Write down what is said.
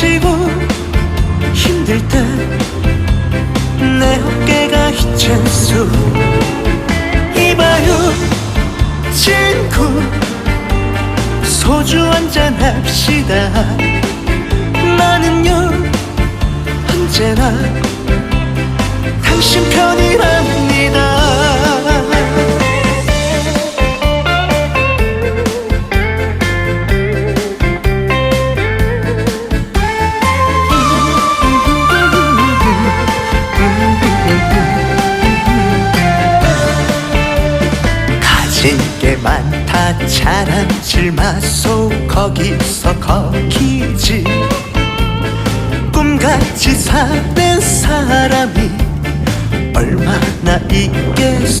지치고 힘들 때 내 어깨가 있잖소 이봐요 친구. 소주 한잔 합시다. 나는요 언제나 당신 편이랍 진게 많다. 자랑질 마소 거기서 거기지. 꿈같이 사는 사람이 얼마나 있겠어